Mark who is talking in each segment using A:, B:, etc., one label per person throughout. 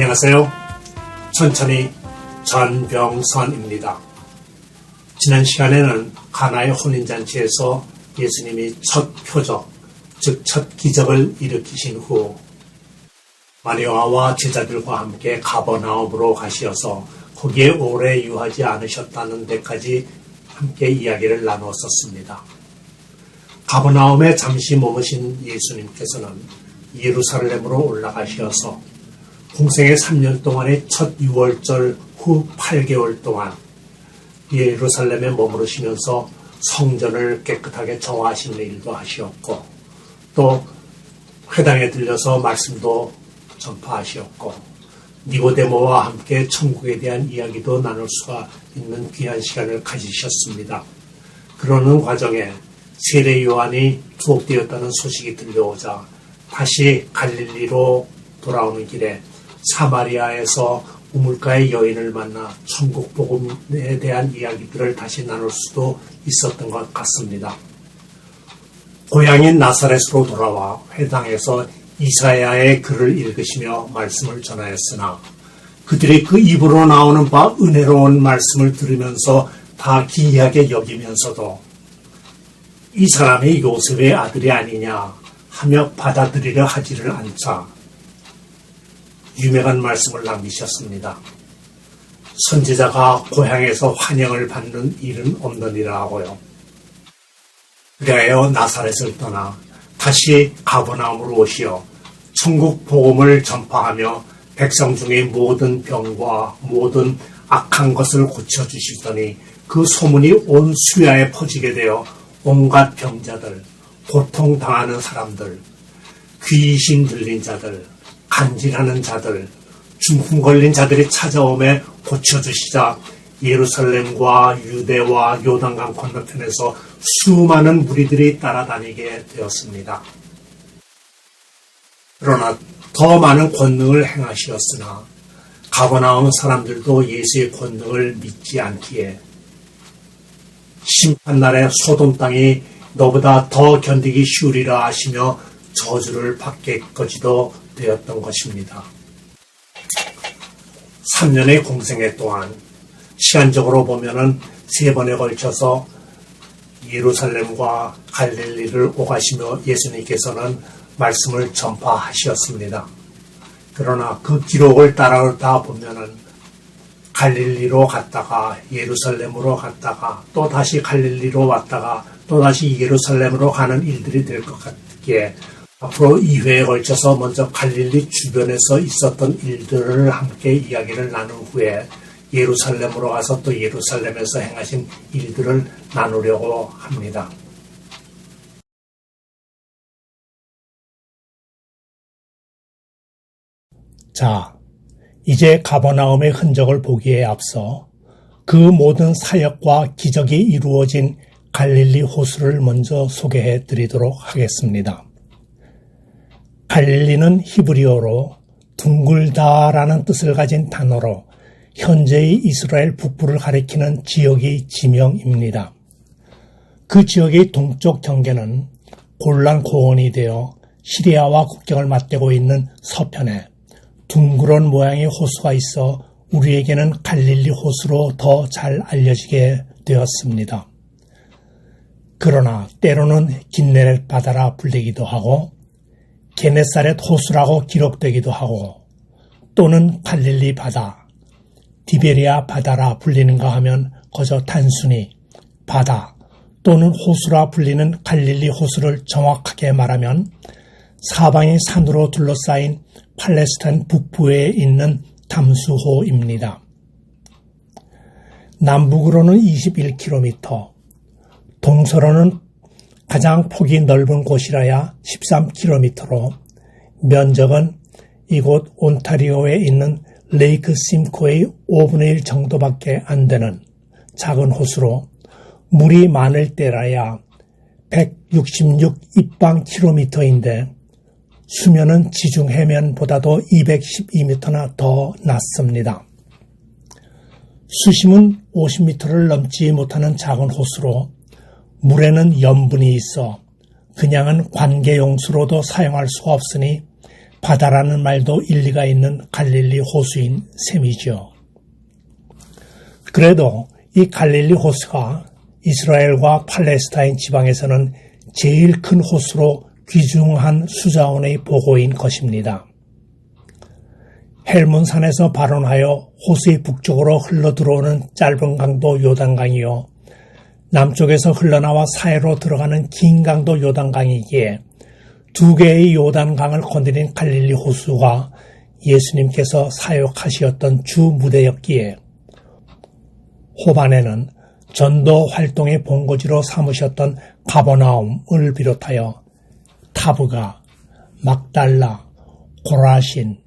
A: 안녕하세요. 천천히 전병선입니다. 지난 시간에는 가나의 혼인잔치에서 예수님이 첫 표적, 즉 첫 기적을 일으키신 후 마리아와 제자들과 함께 가버나움으로 가시어서 거기에 오래 유하지 않으셨다는 데까지 함께 이야기를 나누었었습니다. 가버나움에 잠시 머무신 예수님께서는 예루살렘으로 올라가시어서 공생의 3년 동안의 첫 6월절 후 8개월 동안 예루살렘에 머무르시면서 성전을 깨끗하게 정화하시는 일도 하시었고 또 회당에 들려서 말씀도 전파하시었고 니고데모와 함께 천국에 대한 이야기도 나눌 수가 있는 귀한 시간을 가지셨습니다. 그러는 과정에 세례 요한이 투옥되었다는 소식이 들려오자 다시 갈릴리로 돌아오는 길에 사마리아에서 우물가의 여인을 만나 천국 복음에 대한 이야기들을 다시 나눌 수도 있었던 것 같습니다. 고향인 나사렛으로 돌아와 회당에서 이사야의 글을 읽으시며 말씀을 전하였으나 그들이 그 입으로 나오는 바 은혜로운 말씀을 들으면서 다 기이하게 여기면서도 이 사람이 요셉의 아들이 아니냐 하며 받아들이려 하지를 않자 유명한 말씀을 남기셨습니다. 선지자가 고향에서 환영을 받는 일은 없느니라 하고요. 그리하여 나사렛을 떠나 다시 가버나움으로 오시어 천국 복음을 전파하며 백성 중의 모든 병과 모든 악한 것을 고쳐 주시더니 그 소문이 온 수야에 퍼지게 되어 온갖 병자들, 고통 당하는 사람들, 귀신 들린 자들, 간질하는 자들, 중풍 걸린 자들이 찾아오매 고쳐주시자 예루살렘과 유대와 요단강 건너편에서 수많은 무리들이 따라다니게 되었습니다. 그러나 더 많은 권능을 행하시었으나 가버나움 사람들도 예수의 권능을 믿지 않기에 심판날에 소돔 땅이 너보다 더 견디기 쉬우리라 하시며 저주를 받게까지도 되었던 것입니다. 3년의 공생애 동안 시간적으로 보면은 세 번에 걸쳐서 예루살렘과 갈릴리를 오가시며 예수님께서는 말씀을 전파하셨습니다. 그러나 그 기록을 따라다 보면은 갈릴리로 갔다가 예루살렘으로 갔다가 또 다시 갈릴리로 왔다가 또 다시 예루살렘으로 가는 일들이 될 것 같기에 앞으로 2회에 걸쳐서 먼저 갈릴리 주변에서 있었던 일들을 함께 이야기를 나눈 후에 예루살렘으로 가서 또 예루살렘에서 행하신 일들을 나누려고 합니다. 자, 이제 가버나움의 흔적을 보기에 앞서 그 모든 사역과 기적이 이루어진 갈릴리 호수를 먼저 소개해 드리도록 하겠습니다. 갈릴리는 히브리어로 둥글다라는 뜻을 가진 단어로 현재의 이스라엘 북부를 가리키는 지역의 지명입니다. 그 지역의 동쪽 경계는 골란 고원이 되어 시리아와 국경을 맞대고 있는 서편에 둥그런 모양의 호수가 있어 우리에게는 갈릴리 호수로 더 잘 알려지게 되었습니다. 그러나 때로는 긴네렛 바다라 불리기도 하고 게네사렛 호수라고 기록되기도 하고 또는 갈릴리 바다, 디베리아 바다라 불리는가 하면 거저 단순히 바다 또는 호수라 불리는 갈릴리 호수를 정확하게 말하면 사방이 산으로 둘러싸인 팔레스타인 북부에 있는 담수호입니다. 남북으로는 21km, 동서로는 가장 폭이 넓은 곳이라야 13km로 면적은 이곳 온타리오에 있는 레이크 심코의 5분의 1 정도밖에 안 되는 작은 호수로 물이 많을 때라야 166 입방 킬로미터인데 수면은 지중 해면보다도 212m나 더 낮습니다. 수심은 50m를 넘지 못하는 작은 호수로 물에는 염분이 있어 그냥은 관계용수로도 사용할 수가 없으니 바다라는 말도 일리가 있는 갈릴리 호수인 셈이죠. 그래도 이 갈릴리 호수가 이스라엘과 팔레스타인 지방에서는 제일 큰 호수로 귀중한 수자원의 보고인 것입니다. 헬몬산에서 발원하여 호수의 북쪽으로 흘러 들어오는 짧은 강도 요단강이요. 남쪽에서 흘러나와 사해로 들어가는 긴 강도 요단강이기에 두 개의 요단강을 건드린 갈릴리 호수가 예수님께서 사역하시었던 주 무대였기에 호반에는 전도 활동의 본거지로 삼으셨던 가버나움을 비롯하여 타브가, 막달라, 고라신,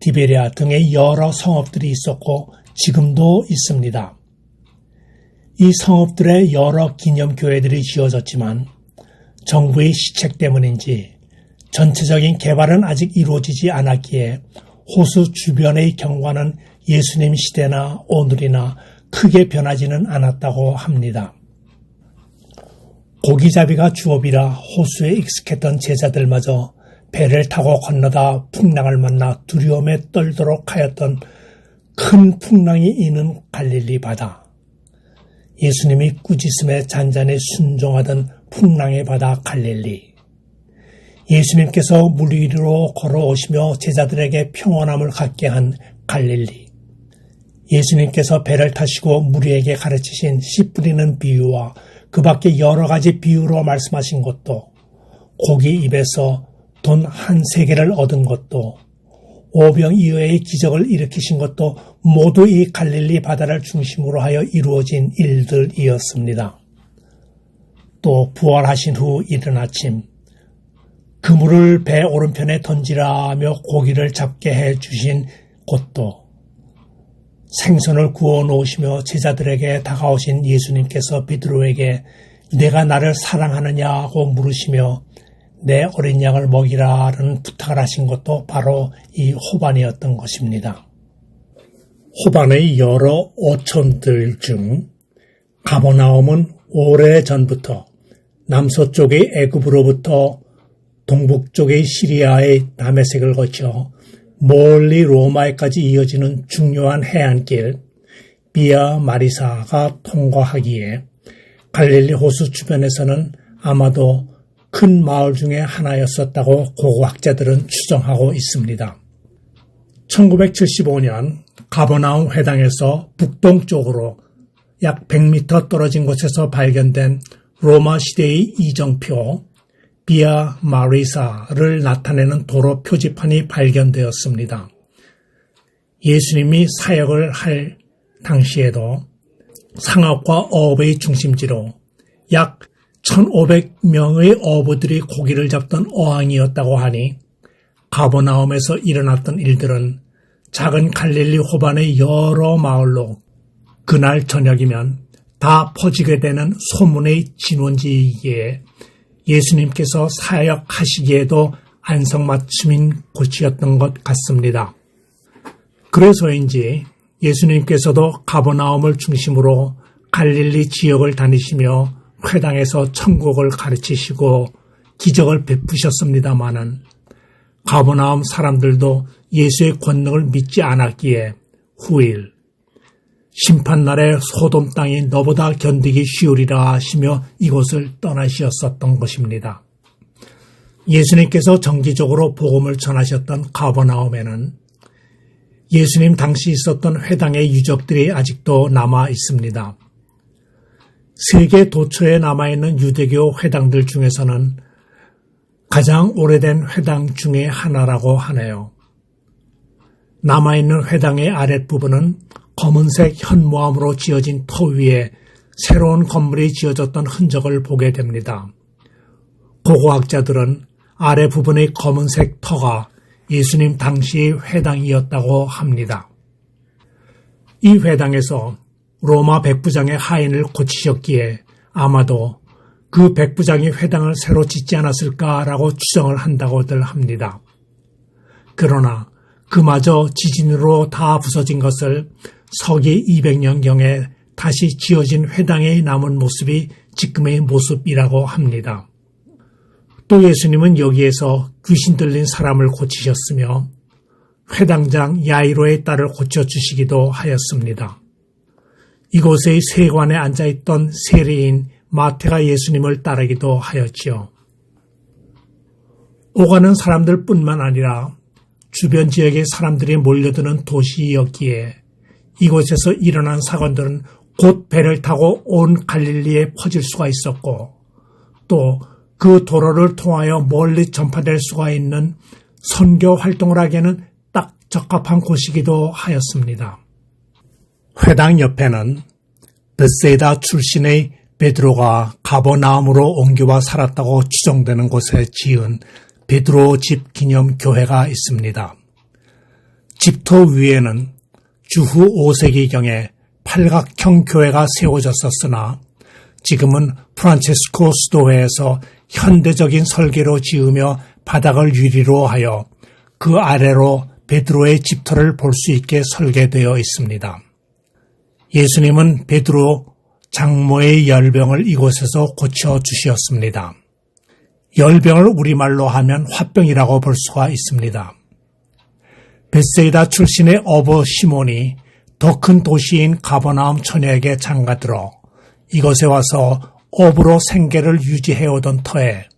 A: 디베리아 등의 여러 성읍들이 있었고 지금도 있습니다. 이 성읍들의 여러 기념교회들이 지어졌지만 정부의 시책 때문인지 전체적인 개발은 아직 이루어지지 않았기에 호수 주변의 경관은 예수님 시대나 오늘이나 크게 변하지는 않았다고 합니다. 고기잡이가 주업이라 호수에 익숙했던 제자들마저 배를 타고 건너다 풍랑을 만나 두려움에 떨도록 하였던 큰 풍랑이 이는 갈릴리 바다. 예수님이 꾸짖음에 잔잔히 순종하던 풍랑의 바다 갈릴리. 예수님께서 물 위로 걸어오시며 제자들에게 평온함을 갖게 한 갈릴리. 예수님께서 배를 타시고 무리에게 가르치신 씨 뿌리는 비유와 그 밖에 여러 가지 비유로 말씀하신 것도 고기 입에서 돈 한 세계를 얻은 것도 오병 이후의 기적을 일으키신 것도 모두 이 갈릴리 바다를 중심으로 하여 이루어진 일들이었습니다. 또 부활하신 후 이른 아침 그물을 배 오른편에 던지라며 고기를 잡게 해 주신 곳도 생선을 구워 놓으시며 제자들에게 다가오신 예수님께서 비드로에게 내가 나를 사랑하느냐고 물으시며 내 어린 양을 먹이라는 부탁을 하신 것도 바로 이 호반이었던 것입니다. 호반의 여러 오천들 중 가버나움은 오래 전부터 남서쪽의 애굽으로부터 동북쪽의 시리아의 다메색을 거쳐 멀리 로마에까지 이어지는 중요한 해안길 비아 마리사가 통과하기에 갈릴리 호수 주변에서는 아마도 큰 마을 중의 하나였었다고 고고학자들은 추정하고 있습니다. 1975년 가버나움 회당에서 북동쪽으로 약 100m 떨어진 곳에서 발견된 로마 시대의 이정표 비아 마리사를 나타내는 도로 표지판이 발견되었습니다. 예수님이 사역을 할 당시에도 상업과 어업의 중심지로 약 1,500명의 어부들이 고기를 잡던 어항이었다고 하니 가버나움에서 일어났던 일들은 작은 갈릴리 호반의 여러 마을로 그날 저녁이면 다 퍼지게 되는 소문의 진원지이기에 예수님께서 사역하시기에도 안성맞춤인 곳이었던 것 같습니다. 그래서인지 예수님께서도 가버나움을 중심으로 갈릴리 지역을 다니시며 회당에서 천국을 가르치시고 기적을 베푸셨습니다마는 가버나움 사람들도 예수의 권능을 믿지 않았기에 후일 심판날에 소돔 땅이 너보다 견디기 쉬우리라 하시며 이곳을 떠나시었었던 것입니다. 예수님께서 정기적으로 복음을 전하셨던 가버나움에는 예수님 당시 있었던 회당의 유적들이 아직도 남아 있습니다. 세계 도처에 남아있는 유대교 회당들 중에서는 가장 오래된 회당 중의 하나라고 하네요. 남아있는 회당의 아랫부분은 검은색 현무암으로 지어진 터 위에 새로운 건물이 지어졌던 흔적을 보게 됩니다. 고고학자들은 아래 부분의 검은색 터가 예수님 당시의 회당이었다고 합니다. 이 회당에서 로마 백부장의 하인을 고치셨기에 아마도 그 백부장이 회당을 새로 짓지 않았을까라고 추정을 한다고들 합니다. 그러나 그마저 지진으로 다 부서진 것을 서기 200년경에 다시 지어진 회당의 남은 모습이 지금의 모습이라고 합니다. 또 예수님은 여기에서 귀신 들린 사람을 고치셨으며 회당장 야이로의 딸을 고쳐주시기도 하였습니다. 이곳의 세관에 앉아 있던 세리인 마태가 예수님을 따르기도 하였지요. 오가는 사람들 뿐만 아니라 주변 지역의 사람들이 몰려드는 도시였기에 이곳에서 일어난 사건들은 곧 배를 타고 온 갈릴리에 퍼질 수가 있었고 또 그 도로를 통하여 멀리 전파될 수가 있는 선교 활동을 하기에는 딱 적합한 곳이기도 하였습니다. 회당 옆에는 베세다 출신의 베드로가 가버나움으로 옮겨와 살았다고 추정되는 곳에 지은 베드로 집 기념 교회가 있습니다. 집터 위에는 주후 5세기경에 팔각형 교회가 세워졌었으나 지금은 프란체스코 수도회에서 현대적인 설계로 지으며 바닥을 유리로 하여 그 아래로 베드로의 집터를 볼 수 있게 설계되어 있습니다. 예수님은 베드로 장모의 열병을 이곳에서 고쳐 주시었습니다. 열병을 우리말로 하면 화병이라고 볼 수가 있습니다. 베세이다 출신의 어버 시몬이 더 큰 도시인 가버나움 처녀에게 장가들어 이곳에 와서 업으로 생계를 유지해오던 터에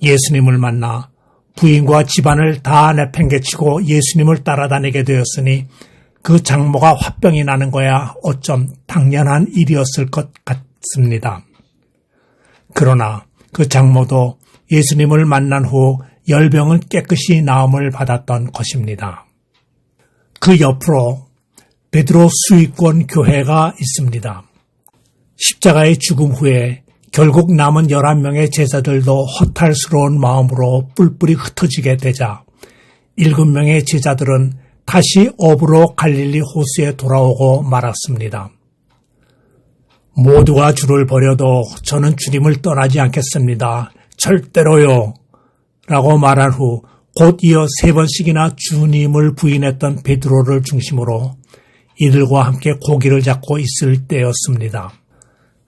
A: 예수님을 만나 부인과 집안을 다 내팽개치고 예수님을 따라다니게 되었으니 그 장모가 화병이 나는 거야 어쩜 당연한 일이었을 것 같습니다. 그러나 그 장모도 예수님을 만난 후 열병은 깨끗이 나음을 받았던 것입니다. 그 옆으로 베드로 수익권 교회가 있습니다. 십자가의 죽음 후에 결국 남은 11명의 제자들도 허탈스러운 마음으로 뿔뿔이 흩어지게 되자 7명의 제자들은 다시 업으로 갈릴리 호수에 돌아오고 말았습니다. 모두가 주를 버려도 저는 주님을 떠나지 않겠습니다. 절대로요. 라고 말한 후 곧 이어 세 번씩이나 주님을 부인했던 베드로를 중심으로 이들과 함께 고기를 잡고 있을 때였습니다.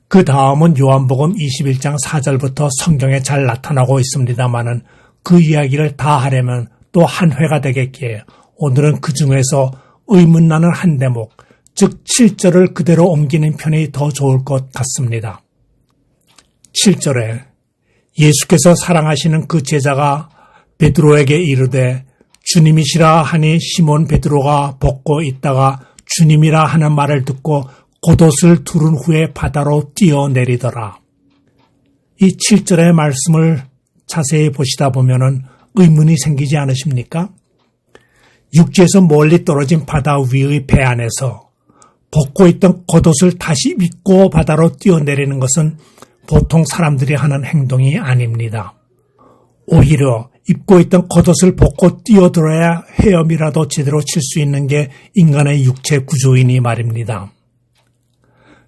A: 그 다음은 요한복음 21장 4절부터 성경에 잘 나타나고 있습니다만은 그 이야기를 다 하려면 또 한 회가 되겠기에 오늘은 그 중에서 의문나는 한 대목, 즉 7절을 그대로 옮기는 편이 더 좋을 것 같습니다. 7절에 예수께서 사랑하시는 그 제자가 베드로에게 이르되 주님이시라 하니 시몬 베드로가 벗고 있다가 주님이라 하는 말을 듣고 겉옷을 두른 후에 바다로 뛰어내리더라. 이 7절의 말씀을 자세히 보시다 보면은 의문이 생기지 않으십니까? 육지에서 멀리 떨어진 바다 위의 배 안에서 벗고 있던 겉옷을 다시 믿고 바다로 뛰어내리는 것은 보통 사람들이 하는 행동이 아닙니다. 오히려 입고 있던 겉옷을 벗고 뛰어들어야 헤엄이라도 제대로 칠 수 있는 게 인간의 육체 구조이니 말입니다.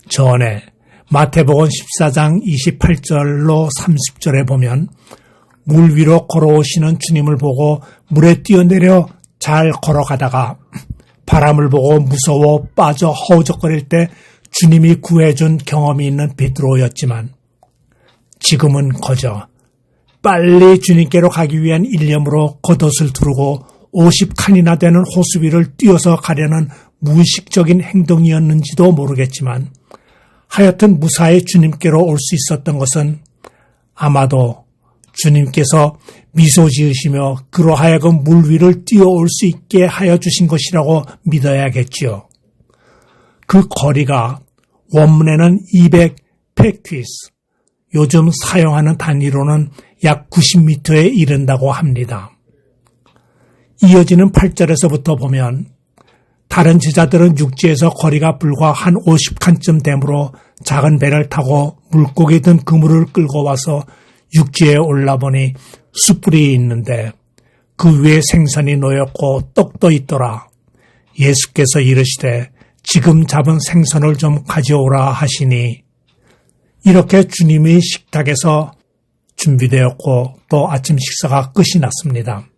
A: 전에 마태복음 14장 28절로 30절에 보면 물 위로 걸어오시는 주님을 보고 물에 뛰어내려 잘 걸어가다가 바람을 보고 무서워 빠져 허우적거릴 때 주님이 구해준 경험이 있는 베드로였지만 지금은 거저 빨리 주님께로 가기 위한 일념으로 겉옷을 두르고 50칸이나 되는 호수 위를 뛰어서 가려는 무의식적인 행동이었는지도 모르겠지만 하여튼 무사히 주님께로 올 수 있었던 것은 아마도 주님께서 미소 지으시며 그로 하여금 물 위를 뛰어올 수 있게 하여 주신 것이라고 믿어야겠지요. 그 거리가 원문에는 200 페퀴스, 요즘 사용하는 단위로는 약 90m에 이른다고 합니다. 이어지는 8절에서부터 보면 다른 제자들은 육지에서 거리가 불과 한 50칸쯤 되므로 작은 배를 타고 물고기 든 그물을 끌고 와서 육지에 올라보니 숯불이 있는데 그 위에 생선이 놓였고 떡도 있더라. 예수께서 이르시되 지금 잡은 생선을 좀 가져오라 하시니 이렇게 주님의 식탁에서 준비되었고 또 아침 식사가 끝이 났습니다.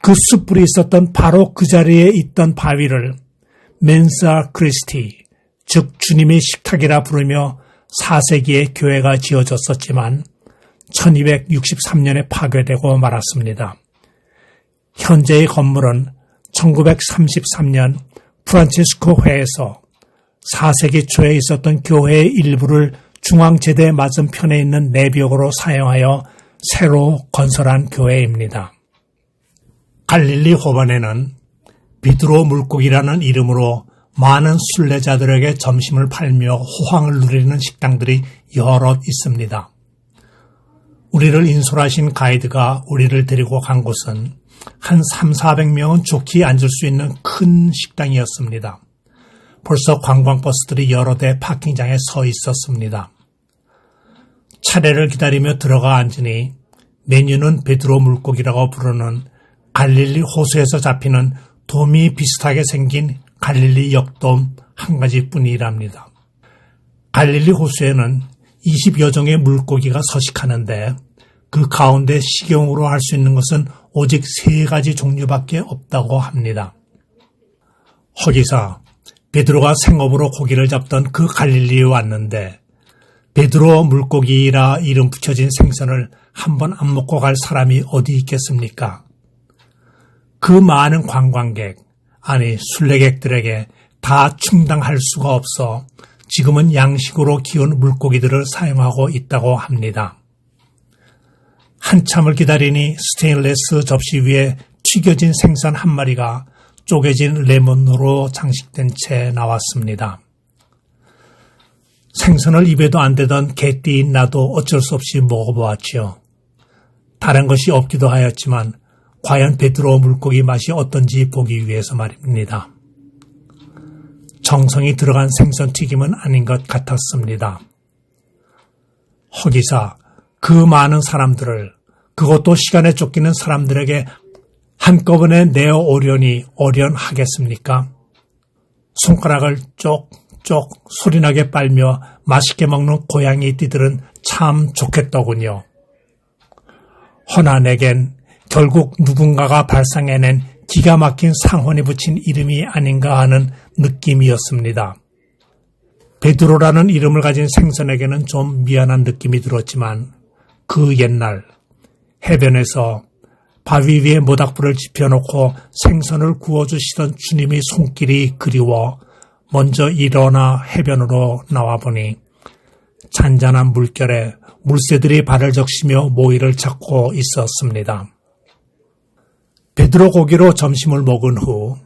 A: 그 숯불이 있었던 바로 그 자리에 있던 바위를 멘사 크리스티, 즉 주님의 식탁이라 부르며 4세기에 교회가 지어졌었지만 1263년에 파괴되고 말았습니다. 현재의 건물은 1933년 프란치스코 회에서 4세기 초에 있었던 교회의 일부를 중앙제대 맞은편에 있는 내벽으로 사용하여 새로 건설한 교회입니다. 갈릴리 호반에는 비드로 물고기라는 이름으로 많은 순례자들에게 점심을 팔며 호황을 누리는 식당들이 여럿 있습니다. 우리를 인솔하신 가이드가 우리를 데리고 간 곳은 한 3, 400명은 좋게 앉을 수 있는 큰 식당이었습니다. 벌써 관광버스들이 여러 대 파킹장에 서 있었습니다. 차례를 기다리며 들어가 앉으니 메뉴는 베드로 물고기라고 부르는 갈릴리 호수에서 잡히는 돔이 비슷하게 생긴 갈릴리 역돔 한 가지뿐이랍니다. 갈릴리 호수에는 20여 종의 물고기가 서식하는데 그 가운데 식용으로 할 수 있는 것은 오직 세 가지 종류밖에 없다고 합니다. 허기사 베드로가 생업으로 고기를 잡던 그 갈릴리에 왔는데 베드로 물고기라 이름 붙여진 생선을 한 번 안 먹고 갈 사람이 어디 있겠습니까? 그 많은 관광객, 아니 순례객들에게 다 충당할 수가 없어 지금은 양식으로 키운 물고기들을 사용하고 있다고 합니다. 한참을 기다리니 스테인레스 접시 위에 튀겨진 생선 한 마리가 쪼개진 레몬으로 장식된 채 나왔습니다. 생선을 입에도 안 되던 개띠인 나도 어쩔 수 없이 먹어보았지요. 다른 것이 없기도 하였지만 과연 베드로 물고기 맛이 어떤지 보기 위해서 말입니다. 정성이 들어간 생선 튀김은 아닌 것 같았습니다. 허기사 그 많은 사람들을 그것도 시간에 쫓기는 사람들에게 한꺼번에 내어 오려니 오련하겠습니까? 손가락을 쪽쪽 소리나게 빨며 맛있게 먹는 고양이 띠들은 참 좋겠더군요. 허나 내겐 결국 누군가가 발상해낸 기가 막힌 상혼이 붙인 이름이 아닌가 하는 느낌이었습니다. 베드로라는 이름을 가진 생선에게는 좀 미안한 느낌이 들었지만 그 옛날 해변에서 바위 위에 모닥불을 지펴놓고 생선을 구워주시던 주님의 손길이 그리워 먼저 일어나 해변으로 나와보니 잔잔한 물결에 물새들이 발을 적시며 모이를 찾고 있었습니다. 베드로 고기로 점심을 먹은 후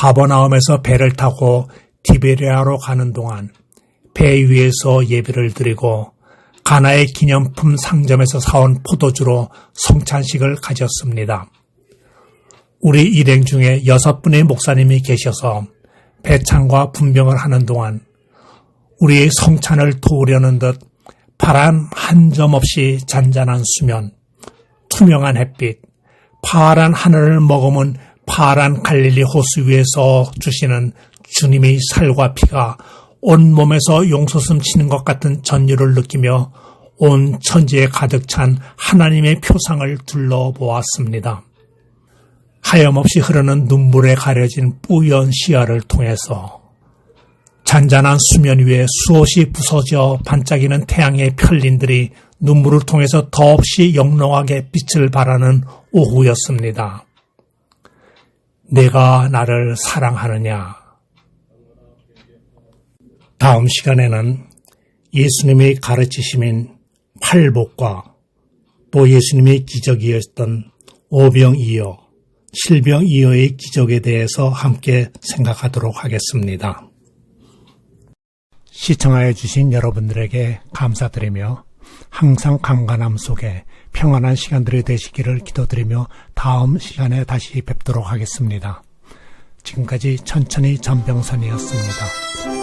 A: 가버나움에서 배를 타고 디베리아로 가는 동안 배 위에서 예배를 드리고 가나의 기념품 상점에서 사온 포도주로 성찬식을 가졌습니다. 우리 일행 중에 여섯 분의 목사님이 계셔서 배창과 분병을 하는 동안 우리의 성찬을 도우려는 듯 바람 한 점 없이 잔잔한 수면, 투명한 햇빛, 파란 하늘을 머금은 파란 갈릴리 호수 위에서 주시는 주님의 살과 피가 온 몸에서 용솟음 치는 것 같은 전율을 느끼며 온 천지에 가득 찬 하나님의 표상을 둘러보았습니다. 하염없이 흐르는 눈물에 가려진 뿌연 시야를 통해서 잔잔한 수면 위에 수옷이 부서져 반짝이는 태양의 편린들이 눈물을 통해서 더없이 영롱하게 빛을 발하는 오후였습니다. 내가 나를 사랑하느냐? 다음 시간에는 예수님의 가르치심인 팔복과 또 예수님의 기적이었던 오병이어, 실병이어의 기적에 대해서 함께 생각하도록 하겠습니다. 시청하여 주신 여러분들에게 감사드리며 항상 강간함 속에 평안한 시간들이 되시기를 기도드리며 다음 시간에 다시 뵙도록 하겠습니다. 지금까지 천천히 전병선이었습니다.